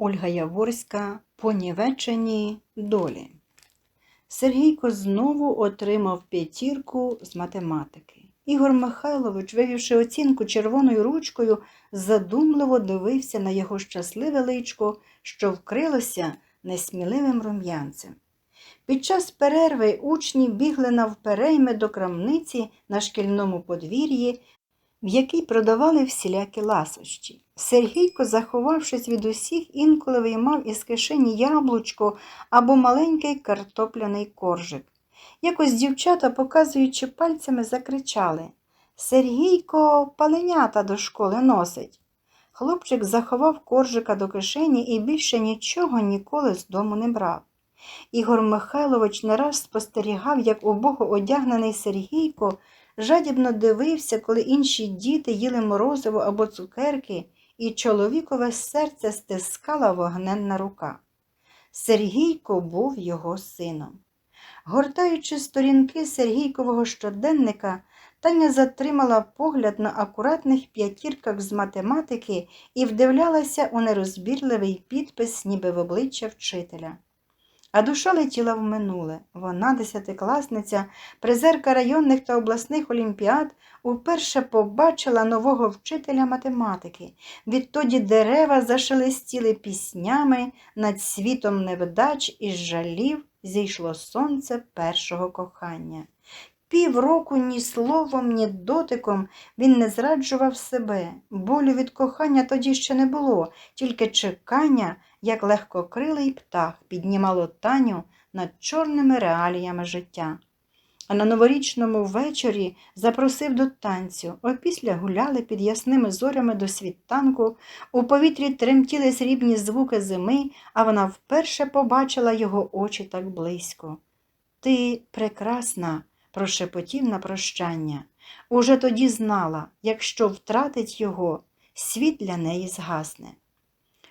Ольга Яворська Понівечені долі. Сергійко знову отримав п'ятірку з математики. Ігор Михайлович, вивівши оцінку червоною ручкою, задумливо дивився на його щасливе личко, що вкрилося несміливим рум'янцем. Під час перерви учні бігли навперейми до крамниці на шкільному подвір'ї, в якій продавали всілякі ласощі. Сергійко, заховавшись від усіх, інколи виймав із кишені яблучко або маленький картопляний коржик. Якось дівчата, показуючи пальцями, закричали Сергійко паленята до школи носить. Хлопчик заховав коржика до кишені і більше нічого ніколи з дому не брав. Ігор Михайлович не раз спостерігав, як убого одягнений Сергійко жадібно дивився, коли інші діти їли морозиво або цукерки, і чоловікове серце стискала вогненна рука. Сергійко був його сином. Гортаючи сторінки Сергійкового щоденника, Таня затримала погляд на акуратних п'ятірках з математики і вдивлялася у нерозбірливий підпис, ніби в обличчя вчителя. А душа летіла в минуле. Вона, десятикласниця, призерка районних та обласних олімпіад, уперше побачила нового вчителя математики. Відтоді дерева зашелестіли піснями, над світом невдач і жалів зійшло сонце першого кохання. Півроку ні словом, ні дотиком він не зраджував себе. Болю від кохання тоді ще не було, тільки чекання, як легкокрилий птах, піднімало Таню над чорними реаліями життя. А на новорічному вечорі запросив до танцю. Опісля гуляли під ясними зорями до світанку, у повітрі тремтіли срібні звуки зими, а вона вперше побачила його очі так близько. Ти прекрасна, прошепотів на прощання. Уже тоді знала, якщо втратить його, світ для неї згасне.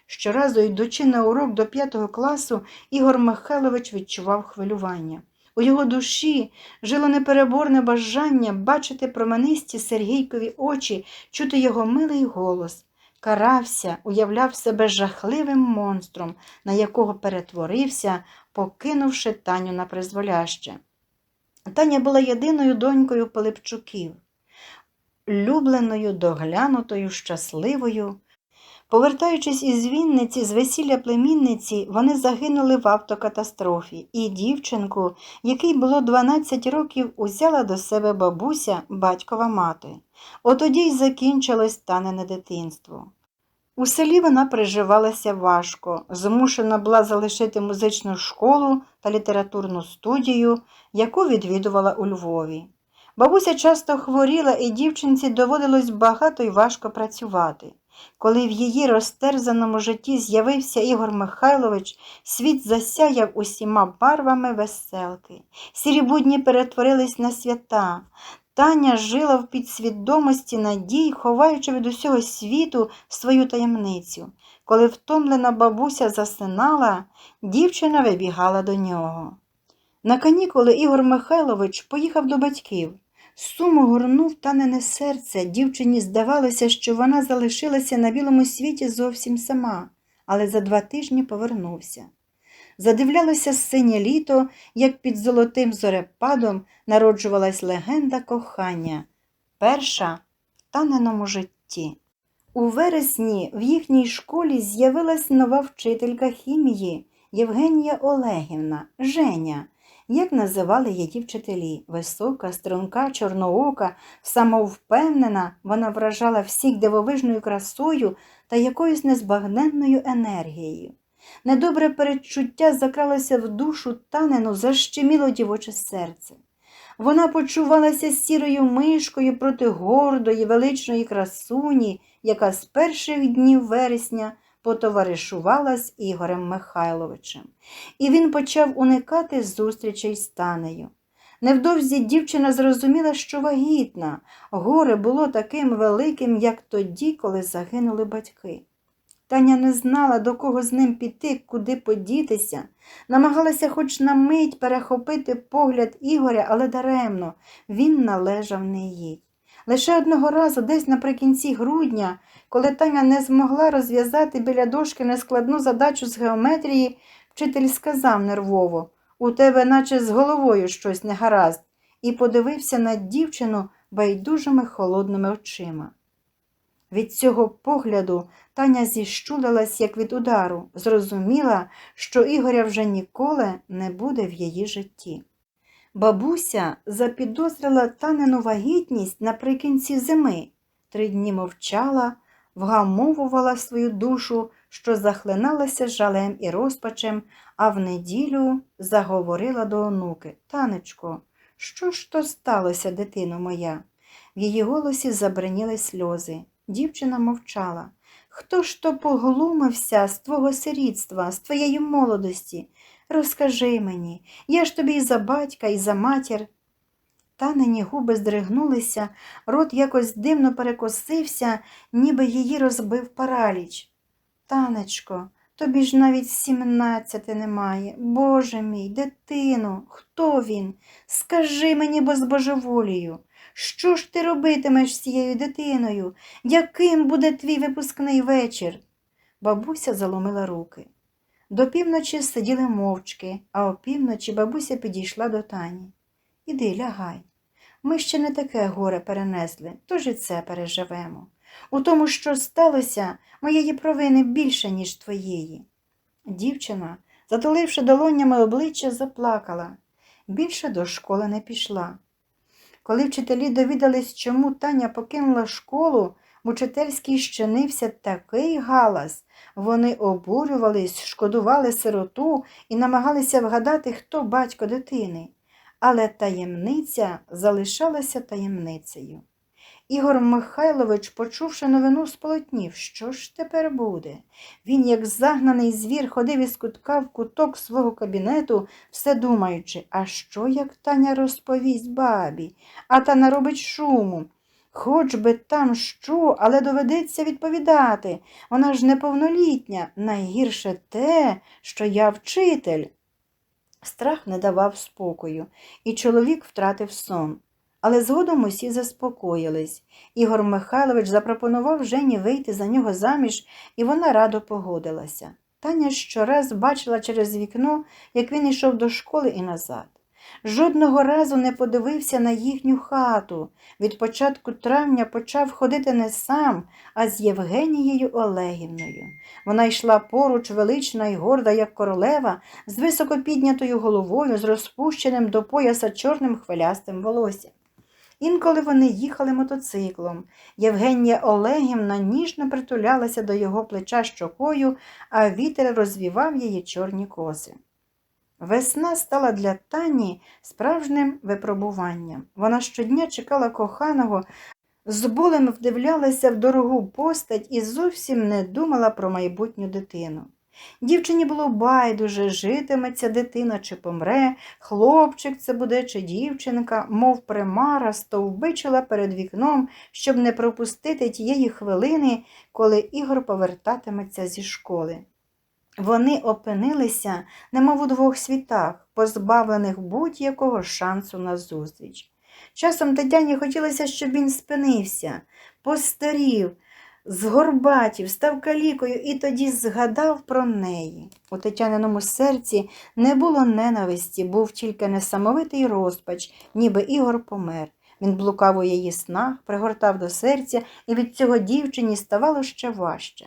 Щоразу, йдучи на урок до п'ятого класу, Ігор Михайлович відчував хвилювання. У його душі жило непереборне бажання бачити променисті Сергійкові очі, чути його милий голос. Карався, уявляв себе жахливим монстром, на якого перетворився, покинувши Таню на призволяще. Таня була єдиною донькою Пилипчуків, любленою, доглянутою, щасливою. Повертаючись із Вінниці з весілля племінниці, вони загинули в автокатастрофі, і дівчинку, якій було 12 років, узяла до себе бабуся, батькова мати. Отоді й закінчилось танене дитинство. У селі вона приживалася важко, змушена була залишити музичну школу та літературну студію, яку відвідувала у Львові. Бабуся часто хворіла, і дівчинці доводилось багато й важко працювати. Коли в її розтерзаному житті з'явився Ігор Михайлович, світ засяяв усіма барвами веселки. Сірі будні перетворились на свята. Таня жила в підсвідомості надій, ховаючи від усього світу свою таємницю. Коли втомлена бабуся засинала, дівчина вибігала до нього. На канікули Ігор Михайлович поїхав до батьків. Суму горнув танене серце. Дівчині здавалося, що вона залишилася на білому світі зовсім сама, але за два тижні повернувся. Задивлялося синє літо, як під золотим зорепадом народжувалась легенда кохання, перша в таненому житті. У вересні в їхній школі з'явилась нова вчителька хімії Євгенія Олегівна, Женя як називали її вчителі. Висока, струнка, чорноока, самовпевнена, вона вражала всіх дивовижною красою та якоюсь незбагненною енергією. Недобре передчуття закралося в душу танену, защеміло дівоче серце. Вона почувалася сірою мишкою проти гордої, величної красуні, яка з перших днів вересня потоваришувала з Ігорем Михайловичем, і він почав уникати зустрічей з Танею. Невдовзі дівчина зрозуміла, що вагітна, горе було таким великим, як тоді, коли загинули батьки. Таня не знала, до кого з ним піти, куди подітися, намагалася хоч на мить перехопити погляд Ігоря, але даремно він належав не їй. Лише одного разу, десь наприкінці грудня, коли Таня не змогла розв'язати біля дошки нескладну задачу з геометрії, вчитель сказав нервово у тебе, наче з головою щось не гаразд, і подивився на дівчину байдужими холодними очима. Від цього погляду Таня зіщулилась, як від удару, зрозуміла, що Ігоря вже ніколи не буде в її житті. Бабуся запідозрила танину вагітність наприкінці зими, три дні мовчала, вгамовувала свою душу, що захлиналася жалем і розпачем, а в неділю заговорила до онуки Танечко, що ж то сталося, дитино моя? В її голосі забриніли сльози. Дівчина мовчала. Хто ж то поглумився з твого сирітства, з твоєї молодості? Розкажи мені, я ж тобі і за батька, і за матір. Танені губи здригнулися, рот якось дивно перекосився, ніби її розбив параліч. Танечко, тобі ж навіть сімнадцяти немає. Боже мій, дитино, хто він? Скажи мені, бо збожеволію. Що ж ти робитимеш з цією дитиною? Яким буде твій випускний вечір? Бабуся заломила руки. До півночі сиділи мовчки, а опівночі бабуся підійшла до Тані. Іди, лягай. Ми ще не таке горе перенесли, тож і це переживемо. У тому, що сталося, моєї провини більше, ніж твоєї. Дівчина, затуливши долонями обличчя, заплакала. Більше до школи не пішла. Коли вчителі довідались, чому Таня покинула школу, в учительській щинився такий галас. Вони обурювались, шкодували сироту і намагалися вгадати, хто батько дитини. Але таємниця залишалася таємницею. Ігор Михайлович, почувши новину, сполотнів, що ж тепер буде? Він, як загнаний звір, ходив із кутка в куток свого кабінету, все думаючи, а що як Таня розповість бабі, а та наробить шуму. Хоч би там що, але доведеться відповідати. Вона ж неповнолітня, найгірше те, що я вчитель. Страх не давав спокою, і чоловік втратив сон. Але згодом усі заспокоїлись. Ігор Михайлович запропонував Жені вийти за нього заміж, і вона радо погодилася. Таня щораз бачила через вікно, як він йшов до школи і назад. Жодного разу не подивився на їхню хату. Від початку травня почав ходити не сам, а з Євгенією Олегівною. Вона йшла поруч, велична і горда, як королева, з високо піднятою головою, з розпущеним до пояса чорним хвилястим волоссям. Інколи вони їхали мотоциклом. Євгенія Олегівна ніжно притулялася до його плеча щокою, а вітер розвівав її чорні коси. Весна стала для Тані справжнім випробуванням. Вона щодня чекала коханого, з болем вдивлялася в дорогу постать і зовсім не думала про майбутню дитину. Дівчині було байдуже, житиметься дитина чи помре, хлопчик це буде чи дівчинка, мов примара, стовбичила перед вікном, щоб не пропустити тієї хвилини, коли Ігор повертатиметься зі школи. Вони опинилися, немов у двох світах, позбавлених будь-якого шансу на зустріч. Часом Тетяні хотілося, щоб він спинився, постарів, згорбатів, став калікою і тоді згадав про неї. У Тетяниному серці не було ненависті, був тільки несамовитий розпач, ніби Ігор помер. Він блукав у її снах, пригортав до серця, і від цього дівчині ставало ще важче.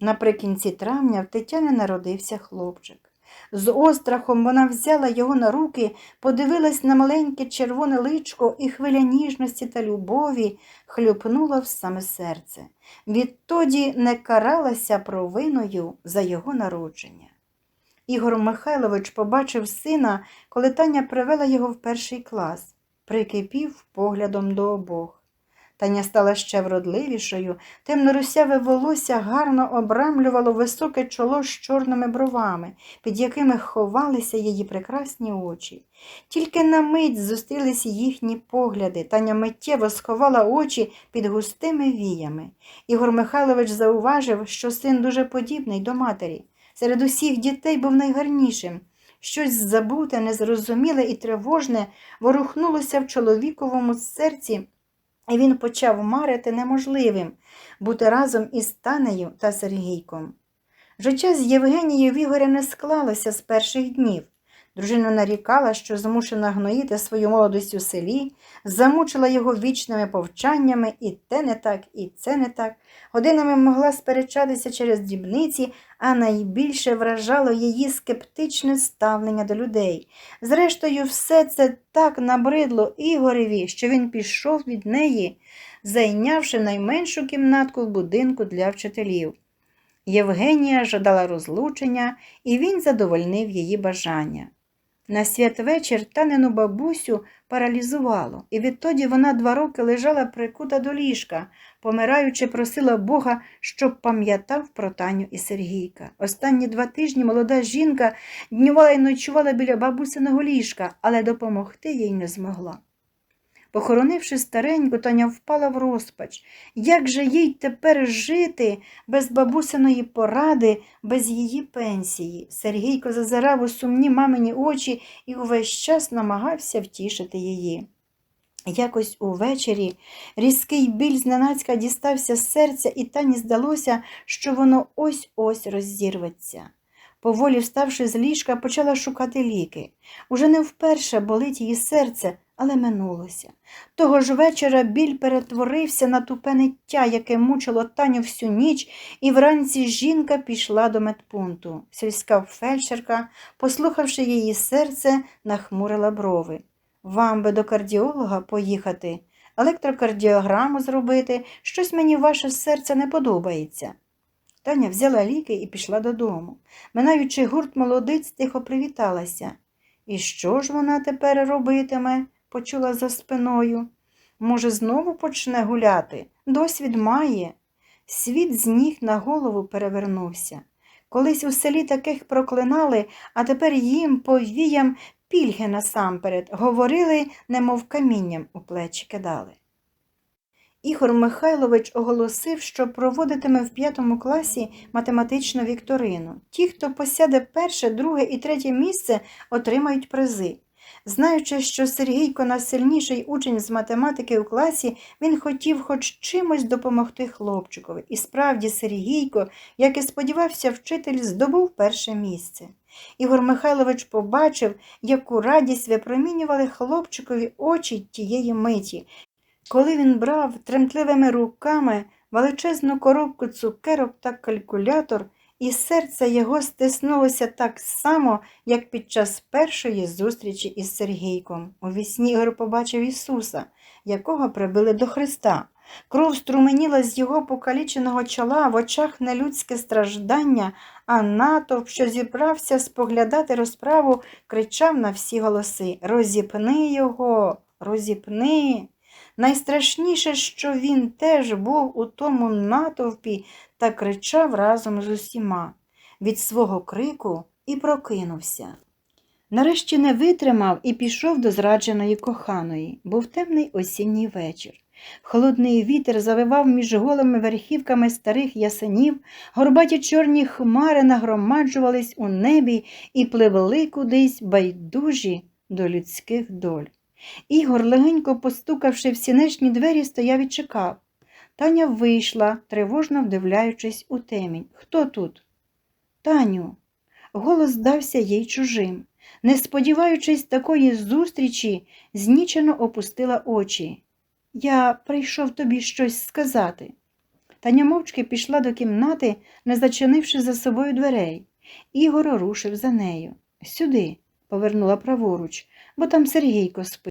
Наприкінці травня в Тетяни народився хлопчик. З острахом вона взяла його на руки, подивилась на маленьке червоне личко і хвиля ніжності та любові хлюпнула в саме серце. Відтоді не каралася провиною за його народження. Ігор Михайлович побачив сина, коли Таня привела його в перший клас, прикипів поглядом до обох. Таня стала ще вродливішою, темно-русяве волосся гарно обрамлювало високе чоло з чорними бровами, під якими ховалися її прекрасні очі. Тільки на мить зустрілися їхні погляди. Таня миттєво сховала очі під густими віями. Ігор Михайлович зауважив, що син дуже подібний до матері. Серед усіх дітей був найгарнішим. Щось забуте, незрозуміле і тривожне ворухнулося в чоловіковому серці і він почав марити неможливим бути разом із Танею та Сергійком. Життя з Євгенією в Ігоря не склалося з перших днів. Дружина нарікала, що змушена гноїти свою молодість у селі, замучила його вічними повчаннями і те не так, і це не так. Годинами могла сперечатися через дрібниці, а найбільше вражало її скептичне ставлення до людей. Зрештою, все це так набридло Ігореві, що він пішов від неї, зайнявши найменшу кімнатку в будинку для вчителів. Євгенія жадала розлучення, і він задовольнив її бажання. На святвечір танину бабусю паралізувало, і відтоді вона два роки лежала прикута до ліжка, помираючи, просила Бога, щоб пам'ятав про Таню і Сергійка. Останні два тижні молода жінка днювала і ночувала біля бабусиного ліжка, але допомогти їй не змогла. Похоронивши стареньку, Таня впала в розпач. Як же їй тепер жити без бабусиної поради, без її пенсії? Сергійко зазирав у сумні мамині очі і увесь час намагався втішити її. Якось увечері різкий біль зненацька дістався з серця, і Тані здалося, що воно ось-ось роззірветься. Поволі вставши з ліжка, почала шукати ліки. Уже не вперше болить її серце, але минулося. Того ж вечора біль перетворився на тупе ниття, яке мучило Таню всю ніч, і вранці жінка пішла до медпункту. Сільська фельдшерка, послухавши її серце, нахмурила брови. Вам би до кардіолога поїхати, електрокардіограму зробити, щось мені ваше серце не подобається. Таня взяла ліки і пішла додому. Минаючи гурт молодиць, тихо привіталася. І що ж вона тепер робитиме? Почула за спиною. Може, знову почне гуляти? Досвід має. Світ з ніг на голову перевернувся. Колись у селі таких проклинали, а тепер їм повіям пільги насамперед, говорили, немов камінням у плечі кидали. Ігор Михайлович оголосив, що проводитиме в п'ятому класі математичну вікторину. Ті, хто посяде перше, друге і третє місце, отримають призи. Знаючи, що Сергійко найсильніший учень з математики у класі, він хотів хоч чимось допомогти хлопчикові. І справді Сергійко, як і сподівався вчитель, здобув перше місце. Ігор Михайлович побачив, яку радість випромінювали хлопчикові очі тієї миті, коли він брав тремтливими руками величезну коробку цукерок та калькулятор, і серце його стиснулося так само, як під час першої зустрічі із Сергійком. У вісні Ігор побачив Ісуса, якого прибили до Христа. Кров струменіла з його покаліченого чола в очах нелюдське страждання, а натовп, що зібрався споглядати розправу, кричав на всі голоси Розіпни його, розіпни. Найстрашніше, що він теж був у тому натовпі та кричав разом з усіма. Від свого крику і прокинувся. Нарешті не витримав і пішов до зрадженої коханої. Був темний осінній вечір. Холодний вітер завивав між голими верхівками старих ясенів, горбаті чорні хмари нагромаджувались у небі і пливли кудись байдужі до людських доль. Ігор, легенько постукавши в сінешні двері, стояв і чекав. Таня вийшла, тривожно вдивляючись у темінь. Хто тут? Таню. Голос здався їй чужим. Не сподіваючись такої зустрічі, знічено опустила очі. Я прийшов тобі щось сказати. Таня мовчки пішла до кімнати, не зачинивши за собою дверей. Ігор рушив за нею. Сюди, повернула праворуч, бо там Сергійко спить.